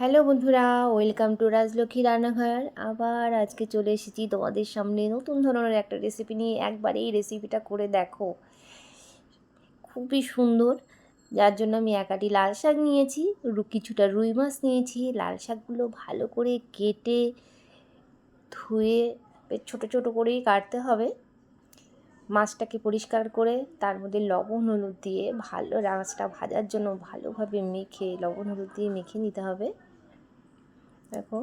Hello বন্ধুরা, welcome to Rajlakshmi রান্নাঘর। আবার আজকে চলে এসেছি তোমাদের সামনে নতুন ধরনের একটা রেসিপি নিয়ে। একবার এই রেসিপিটা করে দেখো। খুবই সুন্দর। যার জন্য আমি একাটি লাল শাক নিয়েছি কিছুটা রুই মাছ নিয়েছি। লাল শাকগুলো ভালো করে কেটে, ধুয়ে ছোটো ছোটো করেই কাটতে হবে। মাছটাকে পরিষ্কার করে, তার মধ্যে লবণ হলুদ দিয়ে ভালো মাছটা ভাজার জন্য ভালোভাবে মেখে, লবণ হলুদ দিয়ে মেখে নিতে হবে। দেখো,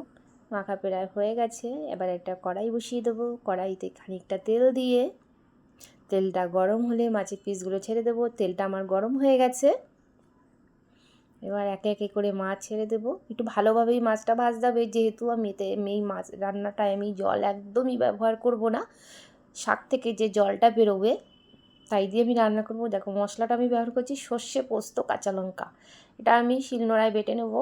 মাখা প্রায় হয়ে গেছে। এবার একটা কড়াই বসিয়ে দেবো। কড়াইতে খানিকটা তেল দিয়ে, তেলটা গরম হলে মাছের পিসগুলো ছেড়ে দেবো। তেলটা আমার গরম হয়ে গেছে। এবার একে একে করে মাছ ছেড়ে দেবো। একটু ভালোভাবেই মাছটা ভাজতে হবে। যেহেতু আমি এতে এই মাছ রান্নাটায় আমি জল একদমই ব্যবহার করব না। শাক থেকে যে জলটা বেরোবে, তাই দিয়ে আমি রান্না করব। দেখো, মশলাটা আমি ব্যবহার করছি সর্ষে পোস্ত কাঁচা লঙ্কা। এটা আমি শিলনোড়ায় বেটে নেব।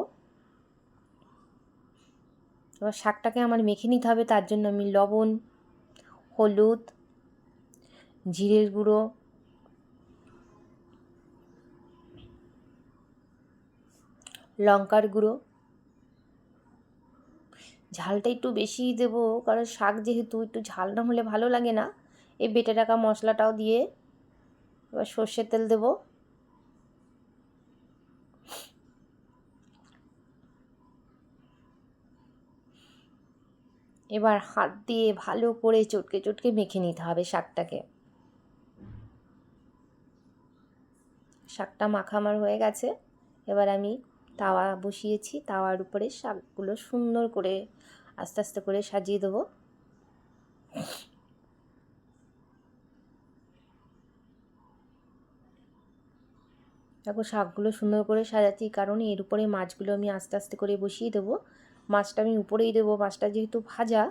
এবার শাকটাকে আমার মেখে নিতে হবে, তার জন্য আমি লবণ, হলুদ, জিরের গুঁড়ো, লঙ্কার গুঁড়ো। ঝালটা একটু বেশিই দেবো, কারণ শাক যেহেতু একটু ঝাল না হলে ভালো লাগে না। এই বেটে রাখা মশলাটাও দিয়ে এবার সর্ষের তেল দেবো। এবার হাত দিয়ে ভালো করে চটকে চটকে মেখে নিতে হবে শাকটাকে। শাকটা মাখা আমার হয়ে গেছে। এবার আমি তাওয়া বসিয়েছি। তাওয়ার উপরে শাকগুলো সুন্দর করে আস্তে আস্তে করে সাজিয়ে দেবো। দেখো শাকগুলো সুন্দর করে সাজাচ্ছি, কারণ এর উপরে মাছগুলো আমি আস্তে আস্তে করে বসিয়ে দেবো। মাছটা আমি উপরেই দেবো, মাছটা যেহেতু ভাজা,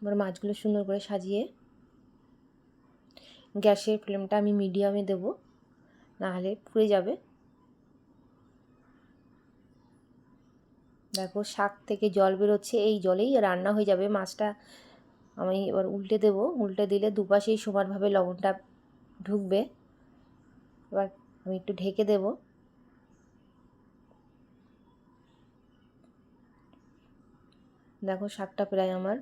এবার মাছগুলো সুন্দর করে সাজিয়ে গ্যাসের ফ্লেমটা আমি মিডিয়ামে দেব, নাহলে পুড়ে যাবে। দেখো শাক থেকে জল বেরোচ্ছে, এই জলেই রান্না হয়ে যাবে। মাছটা আমি এবার উল্টে দেবো, উল্টে দিলে দুপাশেই সমানভাবে লবণটা ঢুকবে। এবার আমি একটু ঢেকে দেব। দেখো শাকটা প্রায় আমার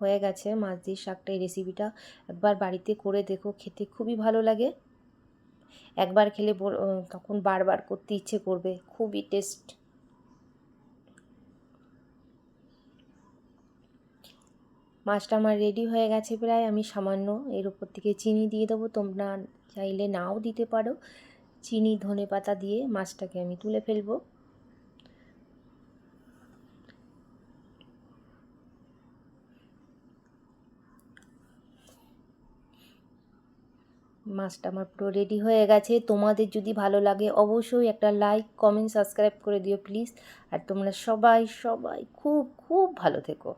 হয়ে গেছে। মাছ দিয়ে শাকটা, এই রেসিপিটা একবার বাড়িতে করে দেখো, খেতে খুবই ভালো লাগে। একবার খেলে তখন বারবার করতে ইচ্ছে করবে, খুবই টেস্ট মাছটা আমার রেডি হয়ে গেছে প্রায়, আমি সামান্য এর উপর থেকে চিনি দিয়ে দেবো। তোমরা চাইলে নাও দিতে পারো। চিনি ধনে পাতা দিয়ে মাছটাকে আমি তুলে ফেলব। মাছটা আমার পুরো রেডি হয়ে গেছে। তোমাদের যদি ভালো লাগে অবশ্যই একটা লাইক কমেন্ট সাবস্ক্রাইব করে দিও প্লিজ আর তোমরা সবাই সবাই খুব খুব ভালো থেকো।